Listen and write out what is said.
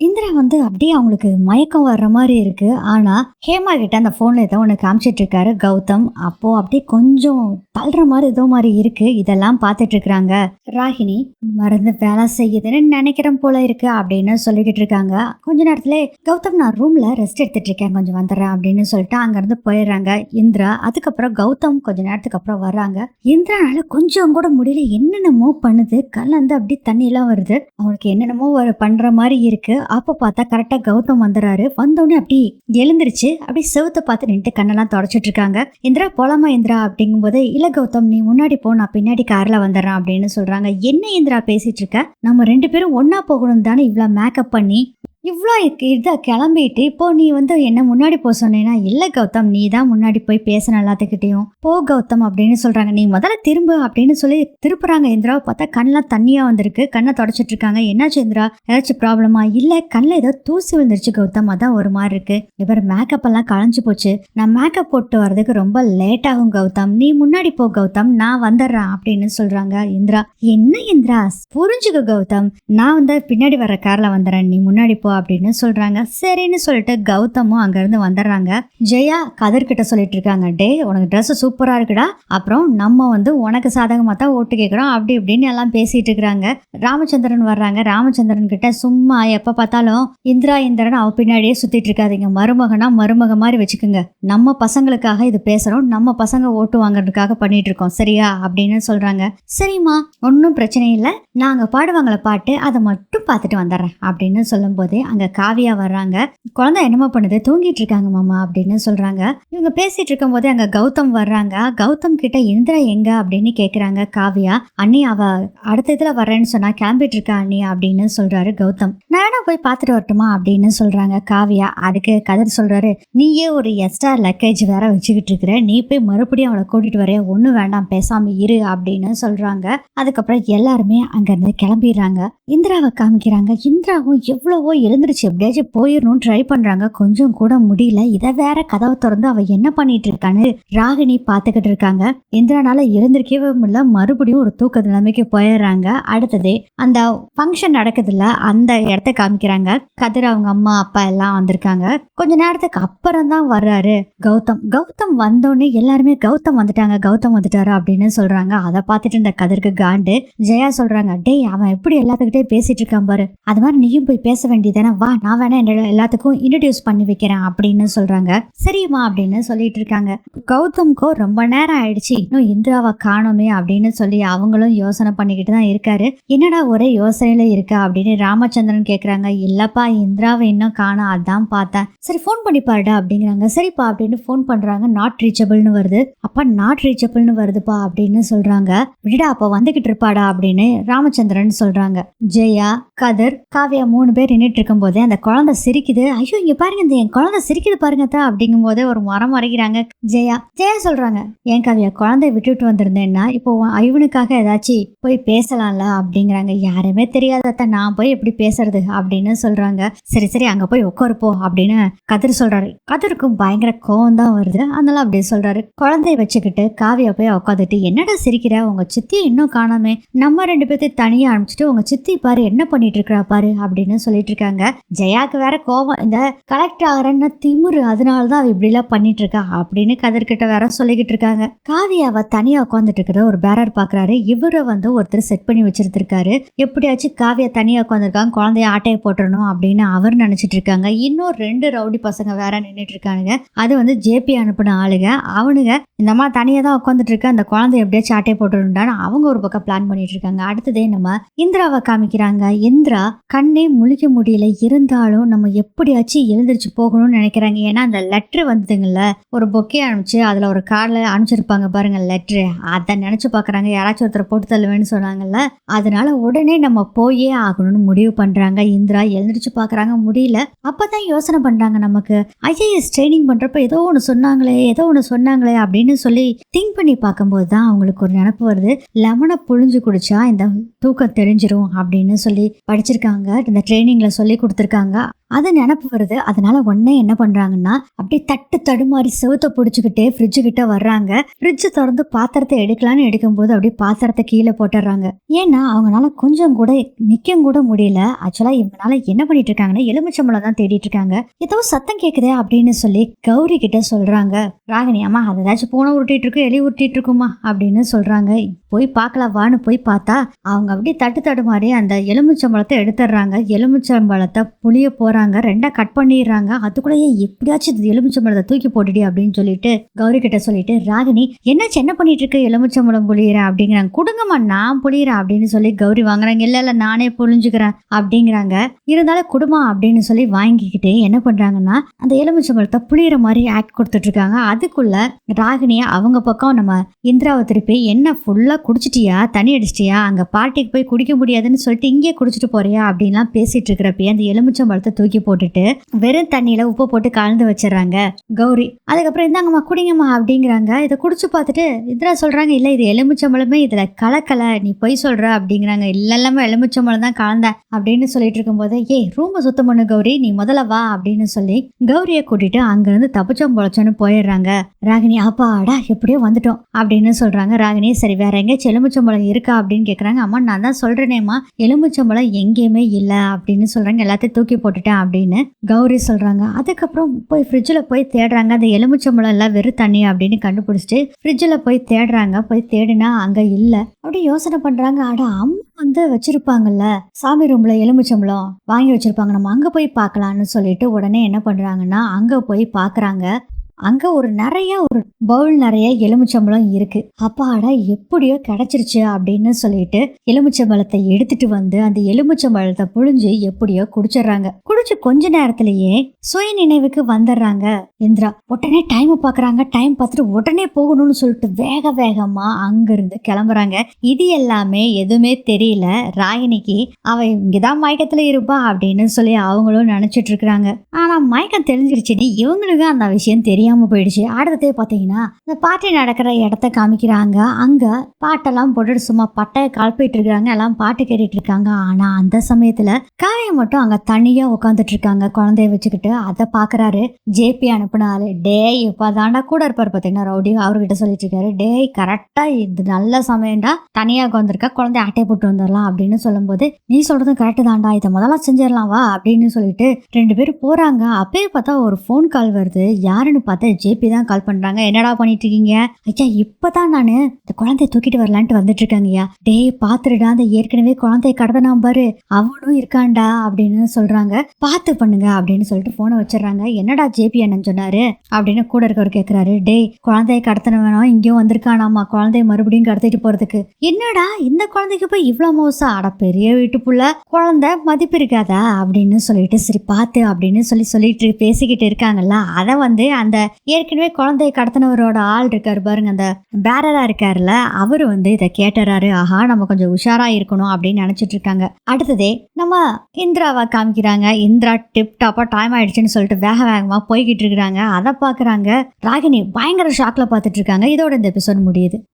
இந்திரா வந்து அப்படியே அவங்களுக்கு மயக்கம் வர்ற மாதிரி இருக்கு. ஆனா ஹேமா கிட்ட அந்த போன்ல ஏதோ ஒன்று காமிச்சிட்டு இருக்காரு கௌதம். அப்போ அப்படியே கொஞ்சம் தள்ளுற மாதிரி ஏதோ மாதிரி இருக்கு. இதெல்லாம் பார்த்துட்டு இருக்கிறாங்க. ராகினி மருந்து வேலை செய்யுதுன்னு நினைக்கிறேன் போல இருக்கு அப்படின்னு சொல்லிக்கிட்டு இருக்காங்க. கொஞ்ச நேரத்துல கௌதம் நான் ரூம்ல ரெஸ்ட் எடுத்துட்டு இருக்கேன் கொஞ்சம் வந்துடுறேன் அப்படின்னு சொல்லிட்டு அங்கிருந்து போயிடுறாங்க. இந்திரா அதுக்கப்புறம் கௌதம் கொஞ்ச நேரத்துக்கு அப்புறம் வர்றாங்க. இந்திரானால கொஞ்சம் கூட முடியல. என்னென்னமோ பண்ணுது. கல்லந்து அப்படி தண்ணியெல்லாம் வருது. அவனுக்கு என்னென்னமோ ஒரு பண்ற மாதிரி இருக்கு. அப்ப பார்த்தா கரெக்டா கௌதம் வந்துடுறாரு வந்தோடனே அப்படி எழுந்திருச்சு அப்படி செவுத்த பார்த்து நின்று கண்ணெல்லாம் தொடச்சிட்டு இருக்காங்க. இந்திரா போலாமா இந்திரா? அப்படிங்கும்போது இல்ல கௌதம் நீ முன்னாடி போ நான் பின்னாடி கார்ல வந்துடுறேன் அப்படின்னு சொல்றாங்க. என்ன இந்திரா பேசிட்டு இருக்க? நம்ம ரெண்டு பேரும் ஒன்னா போகணும் தானே இவ்வளவு மேக்கப் பண்ணி இவ்வளோ இதை கிளம்பிட்டு இப்போ நீ வந்து என்ன முன்னாடி போக சொன்னேன்னா இல்லை கௌதம் நீ தான் முன்னாடி போய் பேசணும் எல்லாத்துக்கிட்டையும். போ கௌதம் அப்படின்னு சொல்கிறாங்க நீ முதல்ல திரும்பு அப்படின்னு சொல்லி திருப்புறாங்க இந்திராவை பார்த்தா கண்ணெலாம் தண்ணியாக வந்திருக்கு. கண்ணை தொடச்சிட்டு இருக்காங்க. என்னாச்சு இந்திரா? ஏதாச்சும் ப்ராப்ளமா இல்லை கண்ணில் ஏதோ தூசி விழுந்துருச்சு கௌதம். அதான் ஒரு மாதிரி இருக்கு. இவர் மேக்கப் எல்லாம் களைஞ்சு போச்சு. நான் மேக்கப் போட்டு வர்றதுக்கு ரொம்ப லேட் ஆகும் கௌதம். நீ முன்னாடி போ கௌதம். நான் வந்துடுறேன் அப்படின்னு சொல்கிறாங்க இந்திரா. என்ன இந்திரா? புரிஞ்சுக்க கௌதம். நான் வந்து பின்னாடி வர கார்ல வந்துடுறேன். நீ முன்னாடி போ. அப்படின்னு சொல்கிறாங்க சரின்னு சொல்லிட்டு கௌதமும் அங்கேருந்து வந்துடுறாங்க. ஜெயா கதிர்கிட்ட சொல்லிட்டு இருக்காங்க டே உனக்கு ட்ரெஸ் சூப்பராக இருக்குடா. அப்புறம் நம்ம வந்து உனக்கு சாதகமாக தான் ஓட்டு கேட்குறோம் அப்படி இப்படின்னு எல்லாம் பேசிட்டு இருக்கிறாங்க ராமச்சந்திரன் வர்றாங்க. ராமச்சந்திரன் கிட்ட சும்மா எப்போ பார்த்தாலும் இந்திரா இந்திரன் அவ பின்னாடியே சுத்திட்டு இருக்காதீங்க. மருமகனா மருமக மாதிரி வச்சுக்கோங்க. நம்ம பசங்களுக்காக இது பேசுறோம். நம்ம பசங்க ஓட்டு வாங்குறதுக்காக பண்ணிட்டு இருக்கோம். சரியா? அப்படின்னு சொல்றாங்க. சரிம்மா ஒன்றும் பிரச்சனை இல்லை. நாங்கள் பாடுவாங்கள பாட்டு அதை மட்டும் பார்த்துட்டு வந்துடுறேன். அப்படின்னு சொல்லும்போது அங்க காவியா வர்றாங்க. குழந்தை என்னமா பண்ணுது? தூங்கிட்டு இருக்காங்க மாமா அப்படின்னு சொல்றாங்க. இவங்க பேசிட்டு இருக்கும்போதே அங்க கௌதம் வர்றாங்க. கௌதம் கிட்ட இந்திரா எங்க? அப்படின்னு கேக்குறாங்க காவியா. அண்ணி அவ அடுத்த இதுல வர்றேன்னு சொன்னா கிளம்பிட்டு இருக்கா அண்ணி? அப்படின்னு சொல்றாரு கௌதம். நான் போய் பார்த்துட்டு வரட்டுமா? அப்படின்னு சொல்றாங்க காவியா. அதுக்கு கதிர் சொல்றாரு நீயே ஒரு எக்ஸ்ட்ரா லக்கேஜ் வேற வச்சுக்கிட்டு இருக்கிற. நீ போய் மறுபடியும் அவளை கூட்டிட்டு வரைய ஒன்றும் வேண்டாம். பேசாம இரு அப்படின்னு சொல்றாங்க. அதுக்கப்புறம் எல்லாருமே அங்கிருந்து கிளம்பிடுறாங்க. இந்திராவை காமிக்கிறாங்க. இந்திராவும் எவ்வளவோ எழுந்துருச்சு எப்படியாச்சும் போயிடணும்னு ட்ரை பண்றாங்க. கொஞ்சம் கூட முடியல. இதை வேற கதவை திறந்து அவ என்ன பண்ணிட்டு இருக்கான்னு ராகினி பார்த்துக்கிட்டு இருக்காங்க. இந்திரானால எழுந்திருக்கவே முடியல. மறுபடியும் ஒரு தூக்க நிலைமைக்கு போயிடுறாங்க. அடுத்தது அந்த ஃபங்க்ஷன் நடக்குதுல்ல அந்த இடத்த காமிக்கிறாங்க. கதிர் அவங்க அம்மா அப்பா எல்லாம் வந்திருக்காங்க. கொஞ்ச நேரத்துக்கு அப்புறம் தான் வர்றாரு கௌதம். கௌதம் வந்தோடனே எல்லாருமே கௌதம் வந்துட்டாங்க. கௌதம் வந்துட்டாரு அப்படின்னு சொல்றாங்க. அதை பார்த்துட்டு இந்த கதிருக்கு காண்டு ஜெயா சொல்றாங்க டேய் அவன் எப்படி எல்லாத்துக்கிட்டே பேசிட்டு இருக்கான் பாரு. அது மாதிரி நீயும் போய் பேச வேண்டியது தானே வா நான் வேணா என்னோட எல்லாத்துக்கும் இன்ட்ரடியூஸ் பண்ணி வைக்கிறேன் அப்படின்னு சொல்றாங்க. சரிம்மா அப்படின்னு சொல்லிட்டு இருக்காங்க. கௌதம்க்கோ ரொம்ப நேரம் ஆயிடுச்சு. இன்னும் இந்திராவை காணோமே அப்படின்னு சொல்லி அவங்களும் யோசனை பண்ணிக்கிட்டு தான் இருக்காரு. என்னடா ஒரே யோசனையில இருக்கா அப்படின்னு ராமச்சந்திரன் கேக்குறாங்க. இல்லப்பா இந்திராவை இன்னும் காணோம். அதான் பார்த்தேன். சரி ஃபோன் பண்ணி பாருடா அப்படிங்கிறாங்க. சரிப்பா அப்படின்னு ஃபோன் பண்றாங்க. நாட் ரீச்சபிள்னு வருது. அப்பா நாட் ரீச்சபிள்னு வருதுப்பா அப்படின்னு சொல்றாங்க. விடுடா அப்ப வந்துகிட்டு இருப்பாடா அப்படின்னு ராமச்சந்திரன் சொல்றாங்க. ஜெயா கதிர் காவியா மூணு பேர் நின்றுட்டு இருக்கும் போதே அந்த குழந்தை சிரிக்குது. ஐயோ இங்க பாருங்க இந்த என் குழந்தை சிரிக்குது பாருங்கத்தா அப்படிங்கும் போதே ஒரு மரம் மறைக்கிறாங்க ஜெயா ஜெயா சொல்றாங்க ஏன் காவியா குழந்தைய விட்டுட்டு வந்திருந்தேன்னா இப்போ ஐவனுக்காக ஏதாச்சும் போய் பேசலாம்ல? அப்படிங்கிறாங்க. யாருமே தெரியாதத்த நான் போய் எப்படி பேசுறது? அப்படின்னு சொல்றாங்க. சரி சரி அங்க போய் உட்காருப்போ அப்படின்னு கதிர் சொல்றாரு. கதிருக்கும் பயங்கர கோவம் தான் வருது. அதனால அப்படியே சொல்றாரு. குழந்தைய வச்சுக்கிட்டு காவியா போய் உட்காந்துட்டு என்னடா சிரிக்கிற? உங்க சித்தி இன்னும் காணாமே. நம்ம ரெண்டு பேர்த்தையும் தனியா அனுப்பிச்சிட்டு உங்க சித்தி பாரு என்ன பண்ணிட்டு இருக்கிறா பாரு? அப்படின்னு சொல்லிட்டு இருக்காங்க. ஜெயாக்கு வேற கோவம். இந்த கலெக்டர் ஆகிறேன்னு திமுரு. அதனால தான் அவ இப்படிலாம் பண்ணிட்டு இருக்கா அப்படின்னு கதிர்கிட்ட வேற சொல்லிக்கிட்டு இருக்காங்க. காவியாவை தனியா உட்காந்துட்டு இருக்கிற ஒரு பேரர் பாக்குறாரு. இவரை வந்து ஒருத்தர் செட் பண்ணி வச்சிருந்திருக்காரு. எப்படியாச்சும் காவியா தனியா உட்காந்துருக்காங்க குழந்தைய ஆட்டையை போட்டுறணும் அப்படின்னு அவர் நினைச்சிட்டு இருக்காங்க. இன்னும் ரெண்டு ரவுடி பசங்க வேற நின்றுட்டு இருக்கானுங்க. அது வந்து ஜேபி அனுப்பின ஆளுங்க. அவனுங்க இந்த மாதிரி தனியாக தான் உட்காந்துட்டு இருக்க? அந்த குழந்தை எப்படியாச்சும் ஆட்டையை போட்டுருந்தான்னு அவங்க ஒரு பக்கம் பிளான் பண்ணிட்டு இருக்காங்க. அடுத்ததே நம்ம இந்திராவை காமிக்கிறாங்க. இந்திரா கண்ணே முழிக்க முடியல. இருந்தாலும் நம்ம எப்படியாச்சும் எழுந்திரிச்சு போகணும்னு நினைக்கிறாங்க. ஏன்னா அந்த லெட்ரு வந்ததுங்கல்ல ஒரு பொக்கே அனுப்பிச்சு அதில் ஒரு கார்டில் அனுப்பிச்சிருப்பாங்க பாருங்க லெட்ரு அதை நினச்சி பார்க்குறாங்க. யாராச்சும் ஒருத்தர் போட்டு தள்ளுவேன்னு சொன்னாங்கல்ல அதனால உடனே நம்ம போயே ஆகணும்னு முடிவு பண்ணுறாங்க இந்திரா எழுந்திரிச்சு பார்க்குறாங்க முடியல. அப்போ தான் யோசனை பண்ணுறாங்க நமக்கு. ஐஏஎஸ் ட்ரைனிங் பண்ணுறப்ப ஏதோ ஒன்று சொன்னாங்களே ஏதோ ஒன்று சொன்னாங்களே அப்படின்னு சொல்லி திங்க் பண்ணி பார்க்கும்போது தான் அவங்களுக்கு ஒரு நினப்பு வருது. லெமனை புழிஞ்சு குடிச்சா இந்த தூக்கம் தெரிஞ்சிரும் அப்படின்னு சொல்லி படிச்சிருக்காங்க. இந்த ட்ரைனிங்ல சொல்லி கொடுத்துருக்காங்க. அது நினப்பு வருது. அதனால உடனே என்ன பண்றாங்கன்னா அப்படியே தட்டு தடுமாறி செவுத்த பிடிச்சிக்கிட்டே ஃப்ரிட்ஜு கிட்ட வர்றாங்க. ஃப்ரிட்ஜ் திறந்து பாத்திரத்தை எடுக்கலான்னு எடுக்கும்போது அப்படியே பாத்திரத்தை கீழே போட்டுடுறாங்க. ஏன்னா அவங்களால கொஞ்சம் கூட நிக்க கூட முடியல. ஆக்சுவலா இவங்களால என்ன பண்ணிட்டு இருக்காங்கன்னா எலுமிச்சம்பளம் தான் தேடிட்டு இருக்காங்க. ஏதோ சத்தம் கேக்குதே அப்படின்னு சொல்லி கௌரி கிட்ட சொல்றாங்க. ராகினி அம்மா அது ஏதாச்சும் பூனை உருட்டிட்டு இருக்கும் எலி உருட்டிட்டு இருக்குமா? அப்படின்னு சொல்றாங்க. போய் பார்க்கலாம் வான்னு போய் பார்த்தா அவங்க அப்படியே தட்டு தடுமாறி அந்த எலுமிச்சம்பழத்தை எடுத்துடுறாங்க. எலுமிச்சம்பழத்தை புளிய போறாங்க ரெண்டா கட் பண்ணிடுறாங்க. அதுக்குள்ளேயே எப்படியாச்சும் இது எலுமிச்சம்பழத்தை தூக்கி போட்டுடி அப்படின்னு சொல்லிட்டு கௌரி கிட்ட சொல்லிட்டு ராகினி என்னாச்சு? என்ன பண்ணிட்டு இருக்க எலுமிச்சம்பழம் புளியிற? அப்படிங்கிறாங்க. கொடுங்கம்மா நான் புளியிறேன் அப்படின்னு சொல்லி கௌரி வாங்குறாங்க. இல்ல இல்ல நானே புளிஞ்சுக்கிறேன் அப்படிங்கிறாங்க. இருந்தாலும் குடும்பம் அப்படின்னு சொல்லி வாங்கிக்கிட்டு என்ன பண்றாங்கன்னா அந்த எலுமிச்சம்பழத்தை புளியிற மாதிரி ஆக்ட் கொடுத்துட்டு இருக்காங்க அதுக்குள்ள ராகினியா அவங்க பக்கம் நம்ம இந்திராவை திருப்பி என்ன ஃபுல்லா குடிச்சிட்டியா? தண்ணி அடிச்சிட்டியா? அங்க பார்ட்டிக்கு போய் குடிக்க முடியாதுன்னு சொல்லிட்டு இங்கே குடிச்சிட்டு போறியா? அப்படின்லாம் பேசிட்டு இருக்கிறப்பயே அந்த எலுமிச்சம்பழத்தை தூக்கி தூக்கி போட்டுட்டு வெறும் தண்ணியில உப்பு போட்டு கலந்து வச்சிடறாங்க. கௌரி அதுக்கப்புறம் இந்தாங்கம்மா குடிங்கம்மா அப்படிங்கிறாங்க. இதை குடிச்சு பார்த்துட்டு இதெல்லாம் சொல்றாங்க? இல்ல இது எலுமிச்சம்பழமே இதுல கலக்கல. நீ பொய் சொல்ற அப்படிங்கிறாங்க. இல்ல இல்லாம எலுமிச்சம்பழம் தான் கலந்தேன் அப்படின்னு சொல்லிட்டு இருக்கும்போது ஏய் ரூமை சுத்தம் பண்ணு கௌரி. நீ முதல்ல வா அப்படின்னு சொல்லி கௌரியை கூட்டிட்டு அங்கிருந்து தப்பிச்சோம் பொழைச்சோன்னு போயிடுறாங்க. ராகினி அப்பாடா எப்படியோ வந்துட்டோம் அப்படின்னு சொல்றாங்க. ராகினி சரி வேற எங்கேயாச்சும் எலுமிச்சம்பழம் இருக்கா? அப்படின்னு கேக்குறாங்க. அம்மா நான் தான் சொல்றேனேம்மா. எலுமிச்சம்பழம் எங்கேயுமே இல்லை அப்படின்னு சொல்றாங்க. எல்லாத்தையும் தூக்கி போட்டுட்டேன் அப்படின்னு கௌரி சொல்கிறாங்க அதுக்கப்புறம் போய் ஃப்ரிட்ஜில் போய் தேடுறாங்க. அந்த எலுமிச்சம்பழம் எல்லாம் வெறும் தண்ணி அப்படின்னு கண்டுபிடிச்சிட்டு ஃப்ரிட்ஜில் போய் தேடுறாங்க. போய் தேடினா அங்கே இல்லை. அப்படி யோசனை பண்ணுறாங்க அட அம்மா வந்து வச்சுருப்பாங்கல்ல. சாமி ரூமில் எலுமிச்சம்பழம் வாங்கி வச்சுருப்பாங்க. நம்ம அங்கே போய் பார்க்கலான்னு சொல்லிட்டு உடனே என்ன பண்ணுறாங்கன்னா அங்கே போய் பார்க்குறாங்க. அங்க ஒரு நிறைய ஒரு பவுல் நிறைய எலுமிச்சம்பழம் இருக்கு. அப்பாடா எப்படியோ கிடைச்சிருச்சு அப்படின்னு சொல்லிட்டு எலுமிச்சம்பழத்தை எடுத்துட்டு வந்து அந்த எலுமிச்சம்பழத்தை புழிஞ்சு எப்படியோ குடிச்சிடுறாங்க. குடிச்சு கொஞ்ச நேரத்திலேயே சுய நினைவுக்கு வந்துடுறாங்க இந்திரா. உடனே டைம் பாக்குறாங்க டைம் பார்த்துட்டு உடனே போகணும்னு சொல்லிட்டு வேக வேகமா அங்கிருந்து கிளம்புறாங்க. இது எல்லாமே எதுவுமே தெரியல. ராகினிக்கு அவ இங்கதான் மயக்கத்துல இருப்பா அப்படின்னு சொல்லி அவங்களும் நினைச்சிட்டு இருக்கிறாங்க. ஆனா மயக்கம் தெரிஞ்சிருச்சுன்னு இவங்களுக்கு அந்த விஷயம் தெரியும். போயிடுச்சு. அடுத்தது பார்த்தீங்கன்னா இந்த பார்ட்டி நடக்கிற இடத்த காமிக்கிறாங்க. அங்க பாட்டெல்லாம் போட்டுட்டு சும்மா பட்டையை கலப்பிட்டு இருக்காங்க எல்லாம் பாட்டு கேட்டுட்டு இருக்காங்க ஆனா அந்த சமயத்துல காவியம் மட்டும் அங்க தனியா உட்காந்துட்டு இருக்காங்க குழந்தைய வச்சுக்கிட்டு அதை பாக்குறாரு. ஜேபி அனுப்புனாரு. டேய் இப்பதாண்டா கூட இருப்பாரு பாத்தீங்கன்னா ரவுடி அவர்கிட்ட சொல்லிட்டு இருக்காரு டேய் கரெக்டா இது நல்ல சமயம்டா. தனியா உட்காந்துருக்க குழந்தைய அட்டை போட்டு வந்துடலாம் அப்படின்னு சொல்லும்போது நீ சொல்றதும் கரெக்டு தான்டா. இதை முதல்ல செஞ்சிடலாம் வா அப்படின்னு சொல்லிட்டு ரெண்டு பேரும் போறாங்க. அப்பயே பார்த்தா ஒரு ஃபோன் கால் வருது. யாருன்னு பார்த்தா ஜேபி தான் கால் பண்ணுறாங்க என்னடா பண்ணிட்டு இருக்கீங்க ஐயா இப்பதான் நான் இந்த குழந்தைய தூக்கிட்டு வரலான்ட்டு வந்துட்டு இருக்காங்கய்யா டேய் பார்த்துருடா அந்த ஏற்கனவே குழந்தைய கடத்தனா பாரு. அவனும் இருக்கான்டா அப்படின்னு சொல்றாங்க. பார்த்து பண்ணுங்க அப்படின்னு சொல்லிட்டு போனை வச்சிடுறாங்க. என்னடா ஜேபி அண்ணன் சொன்னாரு? அப்படின்னு கூட இருக்கவர் கேட்குறாரு டேய் குழந்தைய கடத்தினவனோ இங்கேயும் வந்திருக்கானாமா? குழந்தைய மறுபடியும் கடத்திட்டு போறதுக்கு. என்னடா இந்த குழந்தைக்கு போய் இவ்வளோ மோசம் அட பெரிய வீட்டு புள்ள. குழந்தை மதிப்பு இருக்காதா? அப்படின்னு சொல்லிட்டு சரி பார்த்து அப்படின்னு சொல்லி சொல்லிட்டு பேசிக்கிட்டு இருக்காங்கல்ல அதை வந்து அந்த ஏற்கனவே குழந்தைய கடத்தினவரோட ஆள் இருக்காரு பாருங்க அந்த பேரரா இருக்காருல்ல அவரு வந்து இதை கேட்டுறாரு. ஆஹா நம்ம கொஞ்சம் உஷாரா இருக்கணும் அப்படின்னு நினைச்சிட்டு இருக்காங்க. அடுத்ததே நம்ம இந்திராவை காமிக்கிறாங்க. இந்திரா டிப் டாப்பா டைம் ஆயிடுச்சுன்னு சொல்லிட்டு வேக வேகமா போய்கிட்டு இருக்கிறாங்க. அதை பாக்குறாங்க ராகினி பயங்கர ஷாக்ல பார்த்துட்டு இருக்காங்க. இதோட இந்த எபிசோட் முடியுது.